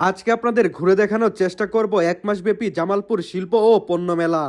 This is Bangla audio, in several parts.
আজকে আপনাদের ঘুরে দেখানোর চেষ্টা করব এক মাস ব্যাপী জামালপুর শিল্প ও পণ্য মেলা।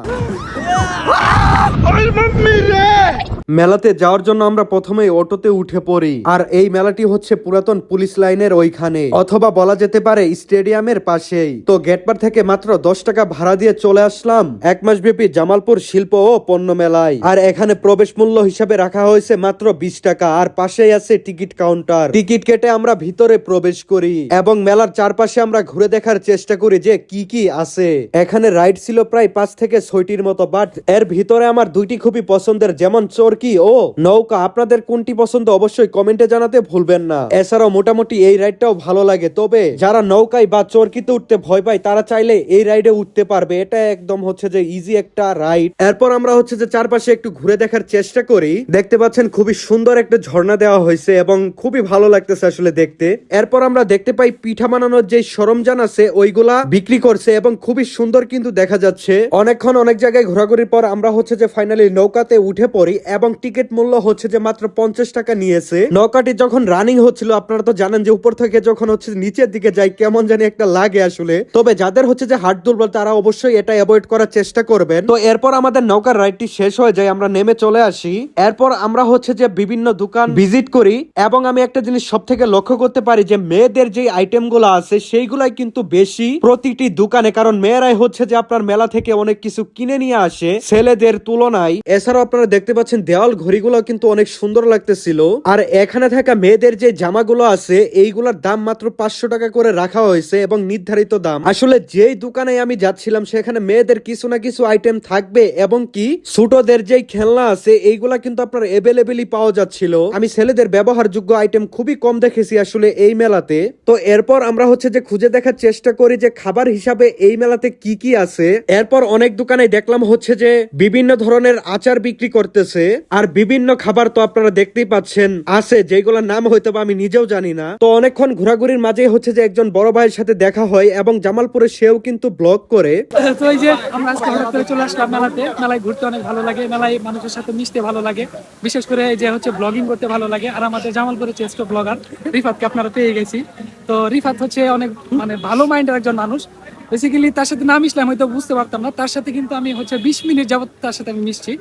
মেলাতে যাওয়ার জন্য আমরা প্রথমেই অটোতে উঠে পড়ি। আর এই মেলাটি হচ্ছে পুরাতন পুলিশ লাইনের ওইখানে। অথবা বলা যেতে পারে স্টেডিয়ামের পাশেই। তো গেটপার থেকে মাত্র দশ টাকা ভাড়া দিয়ে চলে আসলাম। এক মাস ব্যাপী জামালপুর শিল্প ও পণ্য মেলায়। আর এখানে প্রবেশ মূল্য হিসাবে রাখা হয়েছে মাত্র বিশ টাকা। আর পাশেই আছে টিকিট কাউন্টার। টিকিট কেটে আমরা ভিতরে প্রবেশ করি। এবং মেলার চারপাশে আমরা ঘুরে দেখার চেষ্টা করি যে কি কি আছে। এখানে রাইড ছিল প্রায় পাঁচ থেকে ছয়টির মতো, বাট এর ভিতরে আমার দুইটি খুবই পছন্দের, যেমন চরকি ও, নৌকা, আপনাদের কোনটি পছন্দ অবশ্যই কমেন্টে জানাতে ভুলবেন না। এছাড়াও মোটামুটি এই রাইডটাও ভালো লাগে। তবে যারা নৌকায় বা চরকিতে উঠতে ভয় পায়, তারা চাইলে এই রাইডে উঠতে পারবে। এটা একদম হচ্ছে যে ইজি একটা রাইড। এরপর আমরা হচ্ছে যে চারপাশে একটু ঘুরে দেখার চেষ্টা করি। দেখতে পাচ্ছেন খুবই সুন্দর একটা ঝর্ণা দেওয়া হয়েছে এবং খুবই ভালো লাগতেছে আসলে দেখতে। এরপর আমরা দেখতে পাই পিঠা বানানোর যে সরঞ্জাম আছে, ওইগুলা বিক্রি করছে এবং খুবই সুন্দর কিন্তু দেখা যাচ্ছে। অনেকক্ষণ অনেক জায়গায় ঘোরাঘুরির পর আমরা হচ্ছে যে ফাইনালি নৌকাতে উঠে পড়ি এবং টিকিট মূল্য হচ্ছে যে মাত্র পঞ্চাশ টাকা নিয়েছে। নৌকাটি যখন রানিং হচ্ছিল, আপনারা তো জানেন যে উপর থেকে যখন হচ্ছে নিচের দিকে যাই কেমন জানি একটা লাগে আসলে। তবে যাদের হচ্ছে যে হাট দুর্বল, তারা অবশ্যই এটা অ্যাভয়েড করার চেষ্টা করবেন। তো এরপর আমাদের নৌকার রাইডটি শেষ হয়ে যায়, আমরা নেমে চলে আসি। এরপর আমরা হচ্ছে যে বিভিন্ন দোকান ভিজিট করি এবং আমি একটা জিনিস সব থেকে লক্ষ্য করতে পারি যে, মেয়েদের যে আইটেমগুলো আছে, সেইগুলাই কিন্তু বেশি প্রতিটি দোকানে। কারণ মেয়েরাই হচ্ছে যে আপনার মেলা থেকে অনেক কিছু কিনে নিয়ে আসে, ছেলেদের তুলনায়। এছাড়াও আপনারা দেখতে পাচ্ছেন দেওয়াল ঘড়িগুলো কিন্তু অনেক সুন্দর লাগতেছিল। আর এখানে থাকা মেয়েদের যে জামাগুলো আছে, এইগুলোর দাম মাত্র পাঁচশো টাকা করে রাখা হয়েছে এবং নির্ধারিত দাম। আসলে যেই দোকানে আমি যাচ্ছিলাম, সেখানে মেয়েদের কিছু না কিছু আইটেম থাকবে এবং কি ছোটদের যেই খেলনা আছে, এইগুলা কিন্তু আপনার এভেলেবেলই পাওয়া যাচ্ছিল। আমি ছেলেদের ব্যবহারযোগ্য আইটেম খুবই কম দেখেছি আসলে এই মেলাতে। তো এরপর আমরা হচ্ছে যে খুঁজে দেখার চেষ্টা করি যে খাবার হিসাবে এই মেলাতে কি কি আছে। এরপর অনেক দোকানে দেখলাম হচ্ছে যে বিভিন্ন ধরনের আচার বিক্রি করতেছে। আর বিভিন্ন খাবার তো আপনারা দেখতেই পাচ্ছেন, আছে যেগুলোর নাম হয়তো আমি নিজেও জানি না। তো অনেকক্ষণ ঘোরাঘুরির মাঝে হচ্ছে যে একজন বড় ভাইয়ের সাথে দেখা হয় এবং জামালপুরে সেও কিন্তু ব্লগ করে। যে আমরা ঘুরতে অনেক ভালো লাগে, মেলায় মানুষের সাথে মিশতে ভালো লাগে। বিশেষ করে এই যে হচ্ছে ব্লগিং করতে ভালো লাগে, আর আমাদের জামালপুরের চেষ্ট ব্লগার রিফাতকে আপনারা পেয়ে গেছি। তো রিফাত হচ্ছে অনেক মানে ভালো মাইন্ডের একজন মানুষ। বেসিক্যালি তার সাথে না মিশলে আমি হয়তো বুঝতে পারতাম না। তার সাথে কিন্তু আমি হচ্ছে বিশ মিনিট যাবত তার সাথে আমি মিশছি।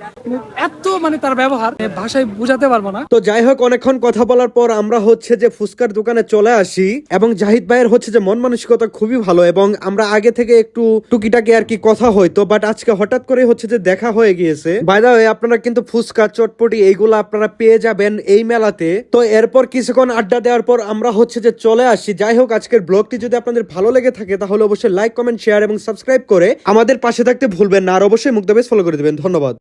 এত মানে তার ব্যবহার ভাষায় বোঝাতে পারব না। তো যাই হোক, অনেকক্ষণ কথা বলার পর আমরা হচ্ছে যে ফুচকার দোকানে চলে আসি এবং জাহিদ ভাইয়ের হচ্ছে যে মন মানসিকতা খুবই ভালো এবং আমরা আগে থেকে একটু টুকিটাকি আর কি কথা হইতো বাট আজকে হঠাৎ করে হচ্ছে যে দেখা হয়ে গিয়েছে। বাইদা হয়ে আপনারা কিন্তু ফুচকা, চটপটি এইগুলো আপনারা পেয়ে যাবেন এই মেলাতে। তো এরপর কিছুক্ষণ আড্ডা দেওয়ার পর আমরা হচ্ছে যে চলে আসি যাই হোক, আজকের ব্লগটি যদি আপনাদের ভালো লেগে থাকে, তাহলে অবশ্যই লাইক কমেন্ট শেয়ার এবং সাবস্ক্রাইব করে আমাদের পাশে থাকতে ভুলবেন না। আর অবশ্যই মুক্তাবেশ ফলো করে দেবেন। ধন্যবাদ।